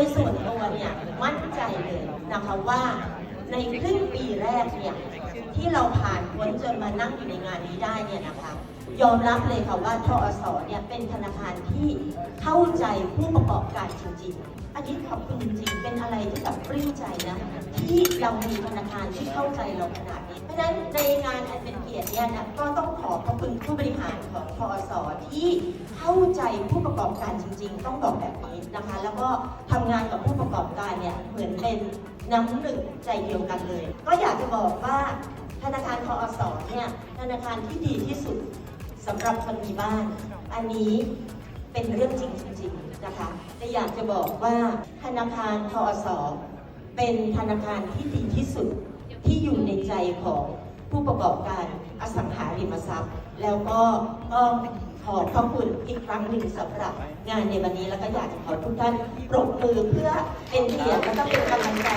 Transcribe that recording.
ยส่วนตัวเนี่ยมั่นใจเลยนะคะว่าในครึ่งปีแรกเนี่ยที่เราผ่านพ้นจนมานั่งอยู่ในงานนี้ได้เนี่ยนะคะยอมรับเลยค่ะว่าทอสเนี่ยเป็นธนาคารที่เข้าใจผู้ประกอบการจริงๆ อันนี้ขอบคุณจริงๆ เป็นอะไรที่แบบปลื้มใจนะ ที่เรามีธนาคารที่เข้าใจเราขนาดนี้ เพราะฉะนั้นในงานอันเป็นเกียรติเนี่ยนะก็ต้องขอขอบคุณผู้บริหารของทอสที่เข้าใจผู้ประกอบการจริง ๆ ต้องบอกแบบนี้นะคะ แล้วก็ทำงานกับผู้ประกอบการเนี่ยเหมือนเป็นน้ำหนึ่งใจเดียวกันเลย ก็อยากจะบอกว่าธนาคารทอสเนี่ยธนาคารที่ดีที่สุดสำหรับคนมีบ้าน อันนี้เป็นเรื่องจริงจริงๆนะคะแต่อยากจะบอกว่าธนาคารทอส เป็นธนาคารที่ดีที่สุดที่อยู่ในใจของผู้ประกอบการอสังหาริมทรัพย์ แล้วก็ก็ขอขอบคุณอีกครั้งหนึ่งสำหรับงานในวันนี้แล้วก็อยากจะขอทุกท่านปรบมือเพื่อเป็นเกียรติและก็เป็นกำลังใจ